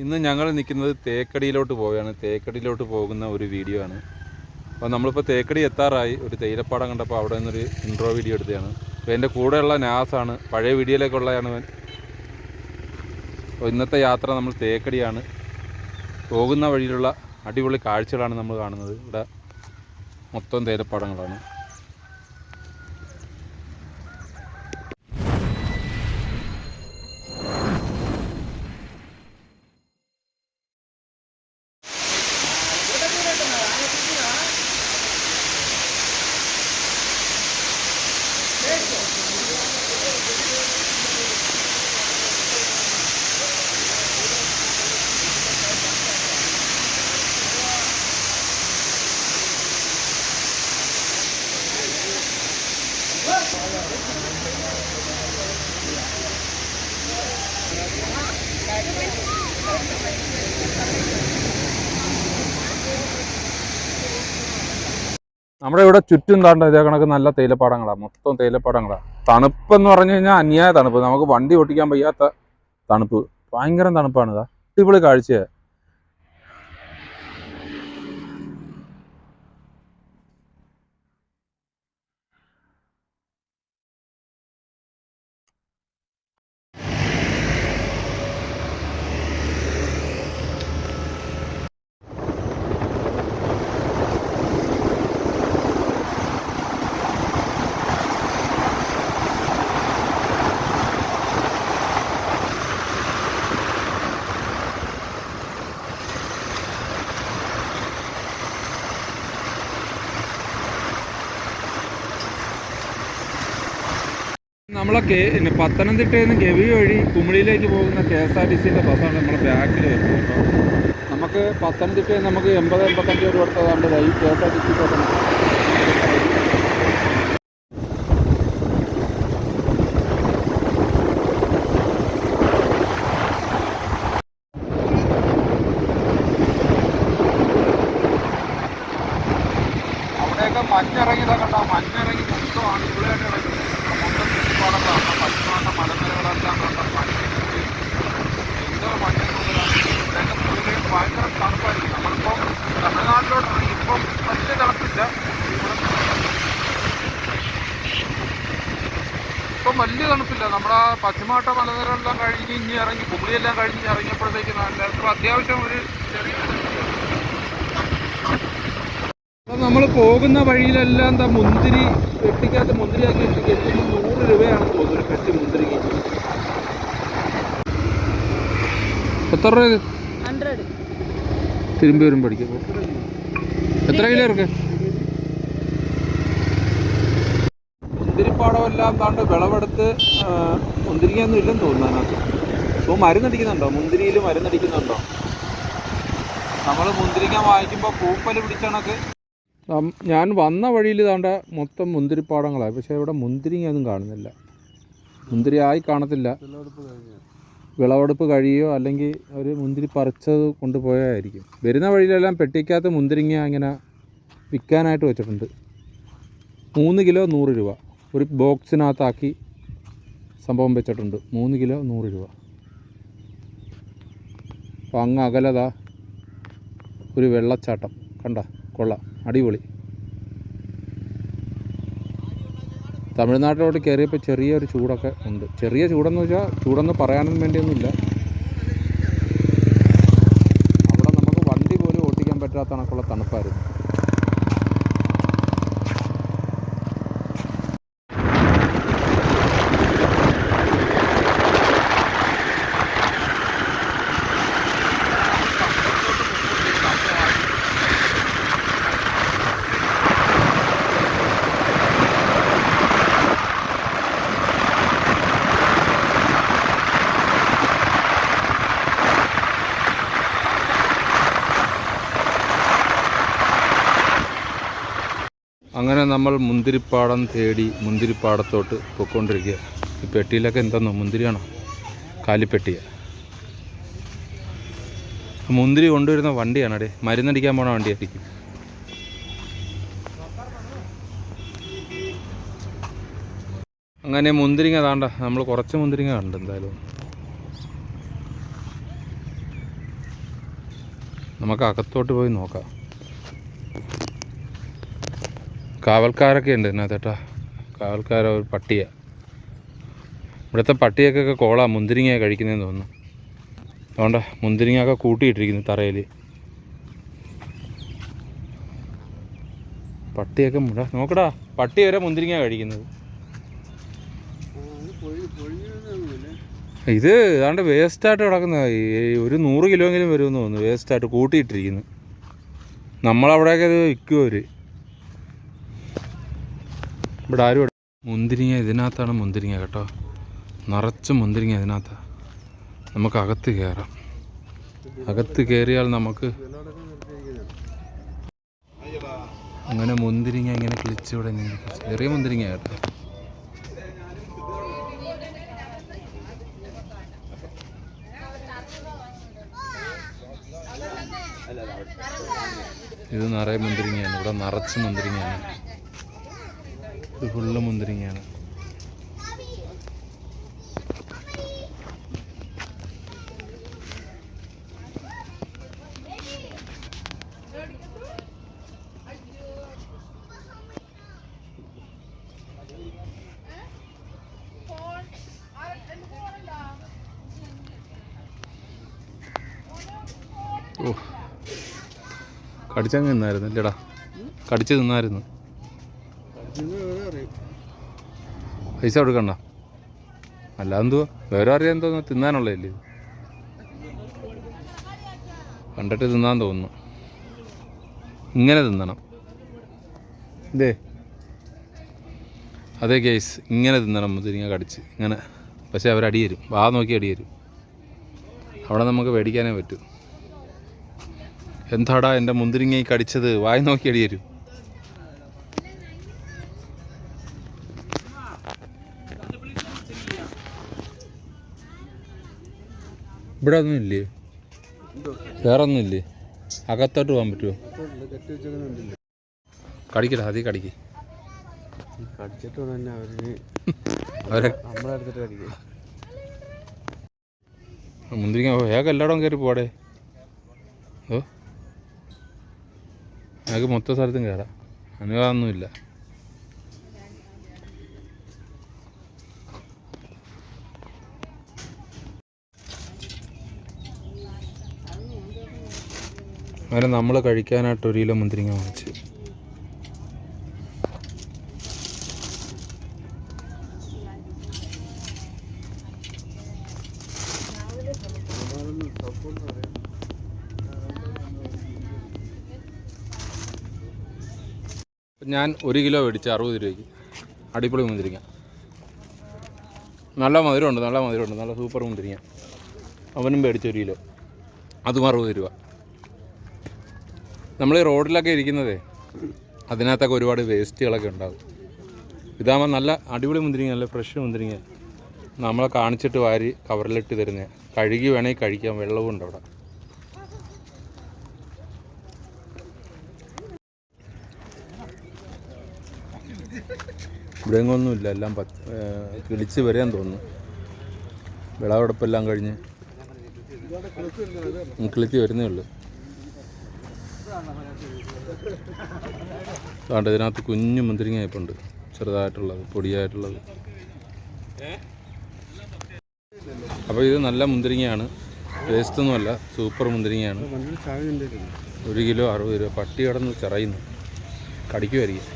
ഇന്ന് ഞങ്ങൾ നിൽക്കുന്നത് തേക്കടിയിലോട്ട് പോവുകയാണ്. തേക്കടിയിലോട്ട് പോകുന്ന ഒരു വീഡിയോ ആണ്. അപ്പോൾ നമ്മളിപ്പോൾ തേക്കടി എത്താറായി. ഒരു തേയിലപ്പാടം കണ്ടപ്പോൾ അവിടെ നിന്നൊരു ഇൻട്രോ വീഡിയോ എടുത്തതാണ്. അപ്പോൾ എന്റെ കൂടെയുള്ള നാസാണ്. പഴയ വീഡിയോയിലേക്കുള്ളതാണ് അപ്പോൾ ഇന്നത്തെ യാത്ര നമ്മൾ തേക്കടിയാണ്. പോകുന്ന വഴിയിലുള്ള അടിപൊളി കാഴ്ചകളാണ് നമ്മൾ കാണുന്നത്. ഇവിടെ മൊത്തം തേയിലപ്പാടങ്ങളാണ്. നമ്മുടെ ഇവിടെ ചുറ്റും താണ്ട ഇതേ കണക്ക് നല്ല തേയിലപ്പാടങ്ങളാണ് മൊത്തം തേയിലപ്പാടങ്ങളാണ് തണുപ്പെന്ന് പറഞ്ഞു കഴിഞ്ഞാൽ അന്യായ തണുപ്പ്. നമുക്ക് വണ്ടി ഓട്ടിക്കാൻ വയ്യാത്ത തണുപ്പ്. ഭയങ്കര തണുപ്പാണ് അടിപൊളി കാഴ്ചയാണ് നമ്മളെ കെ പത്തനംതിട്ടയിൽ നിന്ന് ഗവി വഴി കുമിളിയിലേക്ക് പോകുന്ന കെ എസ് ആർ ടി സിന്റെ ബസ്സാണ് നമ്മുടെ ബാക്കിൽ വരുന്നത് കേട്ടോ. നമുക്ക് പത്തനംതിട്ടയിൽ നമുക്ക് എൺപത് എൺപത്തഞ്ച് രൂപ കൊടുത്തതാണ്ട് ഈ K S R T C അവിടെയൊക്കെ മഞ്ഞിറങ്ങിയതൊക്കെ കണ്ടോ മഞ്ഞിറങ്ങി മൊത്തം ഇവിടെ കിടക്കുന്നത് വലിയ തണുപ്പില്ല. ഇപ്പം വലിയ നമ്മുടെ പശ്ചിമാട്ട മലനിരകളെല്ലാം കഴിഞ്ഞ് ഇനി ഇറങ്ങി പുള്ളിയെല്ലാം കഴിഞ്ഞ് ഇറങ്ങിയപ്പോഴത്തേക്ക് നല്ല അത്യാവശ്യം ഒരു ചെറിയ അപ്പം നമ്മൾ പോകുന്ന വഴിയിലെല്ലാം എന്താ മുന്തിരി വെട്ടിക്കകത്ത് മുന്തിരിയാക്കി ഇട്ടിട്ട് നൂറ് രൂപയാണെന്ന് തോന്നുന്നു ഒരു കെട്ടി മുന്തിരിക്ക്. എത്ര രൂപ തിരുമ്പി വരും അടിക്കും എത്ര കിലോ ഇറക്ക്? മുന്തിരിപ്പാടം എല്ലാം താണ്ട് വിളവെടുത്ത് മുന്തിരിക്കൊന്നും ഇല്ലെന്ന് തോന്നുന്നു അതിനകത്ത്. ഇപ്പോൾ മരുന്നടിക്കുന്നുണ്ടോ? മുന്തിരിയിൽ മരുന്നടിക്കുന്നുണ്ടോ? നമ്മൾ മുന്തിരിക്ക വാങ്ങിക്കുമ്പോൾ പൂപ്പൽ പിടിച്ചണക്ക് ഞാൻ വന്ന വഴിയിൽ താണ്ട മൊത്തം മുന്തിരിപ്പാടങ്ങളായി. പക്ഷേ ഇവിടെ മുന്തിരിങ്ങൊന്നും കാണുന്നില്ല. മുന്തിരി ആയി കാണത്തില്ല. വിളവെടുപ്പ് കഴിയോ അല്ലെങ്കിൽ ഒരു മുന്തിരി പറിച്ചത് കൊണ്ടുപോയായിരിക്കും വരുന്ന വഴിയിലെല്ലാം പെട്ടിക്കാത്ത മുന്തിരിങ്ങ ഇങ്ങനെ വിൽക്കാനായിട്ട് വെച്ചിട്ടുണ്ട്. മൂന്ന് കിലോ നൂറ് രൂപ. ഒരു ബോക്സിനകത്താക്കി സംഭവം വെച്ചിട്ടുണ്ട്. മൂന്ന് കിലോ നൂറ് രൂപ. അപ്പോൾ അങ്ങ് അകലതാ ഒരു വെള്ളച്ചാട്ടം. കണ്ട? കൊള്ളാം. അടിപൊളി. തമിഴ്നാട്ടിലോട്ട് കയറിയപ്പോൾ ചെറിയൊരു ചൂടൊക്കെ ഉണ്ട്. ചെറിയ ചൂടെന്ന് വെച്ചാൽ ചൂടെന്ന് പറയാനും വേണ്ടിയൊന്നുമില്ല അവിടെ നമുക്ക് വണ്ടി പോലും ഓട്ടിക്കാൻ പറ്റാത്ത കണക്കുള്ള തണുപ്പായിരുന്നു അങ്ങനെ നമ്മൾ മുന്തിരിപ്പാടം തേടി മുന്തിരിപ്പാടത്തോട്ട് പൊയ്ക്കൊണ്ടിരിക്കുക. ഈ പെട്ടിയിലൊക്കെ എന്താണോ മുന്തിരിയാണോ? കാലിപ്പെട്ടിയ മുന്തിരി കൊണ്ടുവരുന്ന വണ്ടിയാണ് അടേ മരുന്നടിക്കാൻ പോണ വണ്ടിയായിരിക്കും. അങ്ങനെ മുന്തിരിങ്ങ താണ്ട. നമ്മൾ കുറച്ച് മുന്തിരിങ്ങ കണ്ട് എന്തായാലും. നമുക്ക് അകത്തോട്ട് പോയി നോക്കാം. കാവൽക്കാരൊക്കെ ഉണ്ട് ഇതിനകത്തേട്ടാ കാവൽക്കാര ഒരു പട്ടിയാണ് ഇവിടുത്തെ പട്ടിയൊക്കെ കോളാ മുന്തിരിങ്ങ കഴിക്കുന്നതെന്ന് തോന്നുന്നു. അതുകൊണ്ട് മുന്തിരിങ്ങയൊക്കെ കൂട്ടിയിട്ടിരിക്കുന്നു തറയിൽ പട്ടിയൊക്കെ മുട നോക്കടാ പട്ടി വരെ മുന്തിരിങ്ങ കഴിക്കുന്നത്. ഇത് ഏതാണ്ട് വേസ്റ്റായിട്ട് കിടക്കുന്ന ഒരു നൂറ് കിലോയെങ്കിലും വരുമെന്ന് തോന്നുന്നു വേസ്റ്റായിട്ട് കൂട്ടിയിട്ടിരിക്കുന്നു. നമ്മളവിടെയൊക്കെ ഇത് വിൽക്കും അവർ ഇവിടെ ആരും മുന്തിരിങ്ങ ഇതിനകത്താണ് മുന്തിരിങ്ങ കേട്ടോ. നിറച്ച് മുന്തിരിങ്ങ ഇതിനകത്താണ് നമുക്ക് അകത്ത് കയറാം അകത്ത് കയറിയാൽ നമുക്ക് അങ്ങനെ മുന്തിരിങ്ങ ഇങ്ങനെ കിളിച്ചിവിടെ ഇങ്ങനെ ചെറിയ മുന്തിരിങ്ങ കേട്ടോ. ഇത് നിറയെ മുന്തിരിങ്ങയാണ്. ഇവിടെ നിറച്ച് മുന്തിരിങ്ങയാണ്. ഇത് ഫുള്ള് മുന്തിരിങ്ങയാണ്. കടിച്ചങ്ങ് നിന്നായിരുന്നു അല്ലേടാ? കടിച്ച് നിന്നായിരുന്നു. പൈസ കൊടുക്കണ്ട. അല്ലാതെന്തോ വേറെ അറിയാൻ എന്തോന്നു തിന്നാനുള്ളതല്ലേ കണ്ടിട്ട് തിന്നാൻ തോന്നുന്നു. ഇങ്ങനെ തിന്നണം. ഇതേ. അതെ കേസ് ഇങ്ങനെ തിന്നണം മുതിരിങ്ങ കടിച്ച്. ഇങ്ങനെ. പക്ഷേ അവർ അടി തരും. വാ നോക്കി അടി തരും. അവിടെ നമുക്ക് മേടിക്കാനേ പറ്റൂ. എന്താടാ എന്റെ മുന്തിരിങ്ങ കടിച്ചത്? വായി നോക്കി അടി തരും. ഇവിടെ ഒന്നും ഇല്ലേ വേറെ ഒന്നും ഇല്ലേ അകത്തോട്ട് പോകാൻ പറ്റുമോ? കടിക്കട്ടെ അതേ കടിക്ക്. മുന്തിരിങ്ങ വേഗം എല്ലായിടവും കയറി പോടെ ഓ ഞങ്ങൾക്ക് മൊത്തം സ്ഥലത്തും കയറാം. അനുവാദമൊന്നുമില്ല അങ്ങനെ നമ്മൾ കഴിക്കാനായിട്ട് ഒരു കിലോ മുന്തിരിങ്ങ വാങ്ങിച്ച്. ഞാൻ ഒരു കിലോ മേടിച്ച് അറുപത് രൂപയ്ക്ക് അടിപൊളി മുന്തിരിങ്ങ. നല്ല മധുരമുണ്ട് നല്ല മധുരമുണ്ട് നല്ല സൂപ്പർ മുന്തിരിങ്ങ. അവനും മേടിച്ച് ഒരു കിലോ. അതും അറുപത് രൂപ. നമ്മൾ ഈ റോഡിലൊക്കെ ഇരിക്കുന്നതേ അതിനകത്തൊക്കെ ഒരുപാട് വേസ്റ്റുകളൊക്കെ ഉണ്ടാകും ഇതാകുമ്പോൾ നല്ല അടിപൊളി മുന്തിരിങ്ങ നല്ല ഫ്രഷ് മുന്തിരിങ്ങ നമ്മളെ കാണിച്ചിട്ട് വാരി കവറിലിട്ട് തരുന്നത് കഴുകി വേണമെങ്കിൽ കഴിക്കാം വെള്ളവും ഉണ്ട് അവിടെ. ഇവിടെ ഒന്നുമില്ല എല്ലാം ഏ, കിളിച്ച് വരാൻ തോന്നുന്നു. വിളവെടുപ്പെല്ലാം കഴിഞ്ഞ്. കിളിച്ച് വരുന്നേ ഉള്ളൂ. അതുകൊണ്ട് ഇതിനകത്ത് കുഞ്ഞു മുന്തിരിങ്ങ ഇപ്പുണ്ട് ചെറുതായിട്ടുള്ളത് പൊടിയായിട്ടുള്ളത്. അപ്പോൾ ഇത് നല്ല മുന്തിരിങ്ങയാണ്. വേസ്റ്റ് ഒന്നുമല്ല സൂപ്പർ മുന്തിരിങ്ങയാണ്. ഒരു കിലോ അറുപത് രൂപ. പട്ടി കടന്ന് ചിറയുന്നു. കടിക്കുമായിരിക്കും